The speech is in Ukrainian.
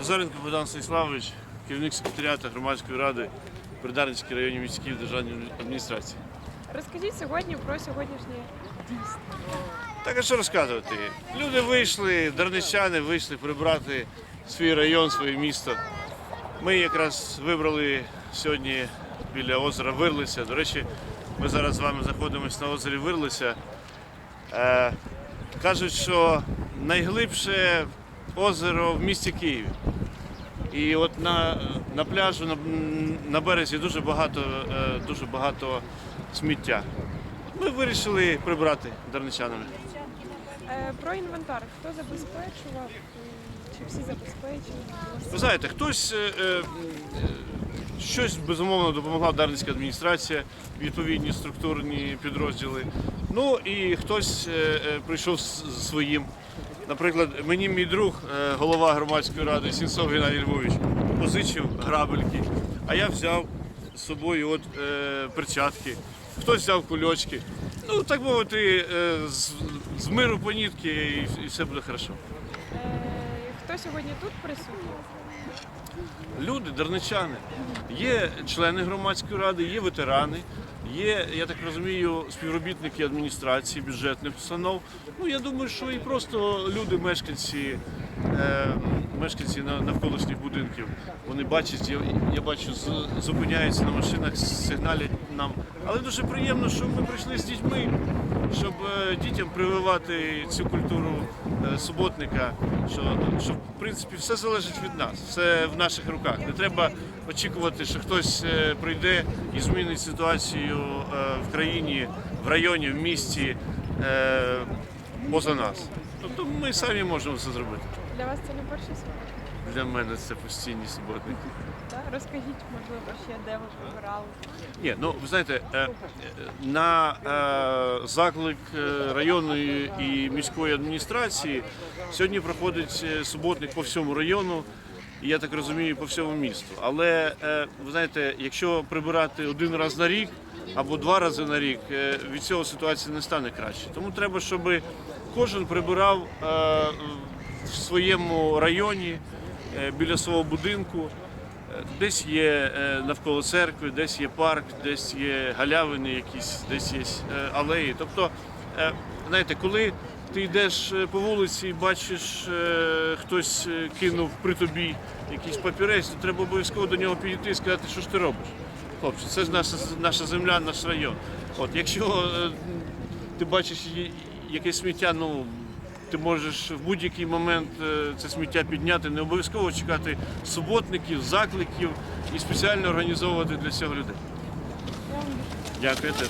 Назаренко Богдан Станіславович, керівник секретаріату громадської ради при Дарницькій районній міській державній адміністрації. Розкажіть сьогодні про сьогоднішнє дійство. Так а що розказувати? Люди вийшли, дарничани вийшли прибрати свій район, своє місто. Ми якраз вибрали сьогодні біля озера Вирлиця. До речі, ми зараз з вами знаходимося на озері Вирлиця. Е, кажуть, що найглибше озеро в місті Києві. І от на, на пляжу, на, на березі дуже багато, е, дуже багато сміття. Ми вирішили прибрати дарничанами. Е, Про інвентар. Хто забезпечував? Чи всі забезпечені? Ви знаєте, хтось е, щось безумовно допомогла Дарницька адміністрація, відповідні структурні підрозділи. Ну і хтось прийшов з своїм. Наприклад, мені мій друг, е, голова громадської ради Сінцов Геннадій Львович, позичив грабельки, а я взяв з собою от, е, перчатки, хтось взяв кульочки. Ну, так мовити, е, з, з миру по нітки і, і все буде добре. Хто сьогодні тут присутній? Люди, дарничани. Є члени громадської ради, є ветерани, є, я так розумію, співробітники адміністрації, бюджетних установ. Ну я думаю, що і просто люди, мешканці, е, мешканці навколишніх будинків, вони бачать, я, я бачу, зупиняються на машинах, сигналять нам. Але дуже приємно, що ми прийшли з дітьми, щоб е, дітям прививати цю культуру е, суботника, що, що в принципі все залежить від нас, все в наших руках. Не треба очікувати, що хтось е, прийде і змінить ситуацію е, в країні, в районі, в місті е, поза нас. Тобто ми самі можемо це зробити. Для вас це не перший суботник? Для мене це постійні суботники. Розкажіть, можливо, ще де ви прибирали. Ні, ну ви знаєте, на заклик районної і міської адміністрації сьогодні проходить суботник по всьому району. Я так розумію, по всьому місту. Але е, ви знаєте, якщо прибирати один раз на рік або два рази на рік, е, від цього ситуація не стане краще. Тому треба, щоб кожен прибирав е, в своєму районі біля свого будинку. Десь є навколо церкви, десь є парк, десь є галявини якісь, десь є алеї. Тобто, знаєте, коли ти йдеш е, по вулиці і бачиш, е, хтось е, кинув при тобі якийсь папірець, то треба обов'язково до нього підійти і сказати, що ж ти робиш. Хлопці, це ж наша, наша земля, наш район. От, якщо е, ти бачиш якесь сміття, ну ти можеш в будь-який момент е, це сміття підняти, не обов'язково чекати суботників, закликів і спеціально організовувати для цього людей. Дякую теж.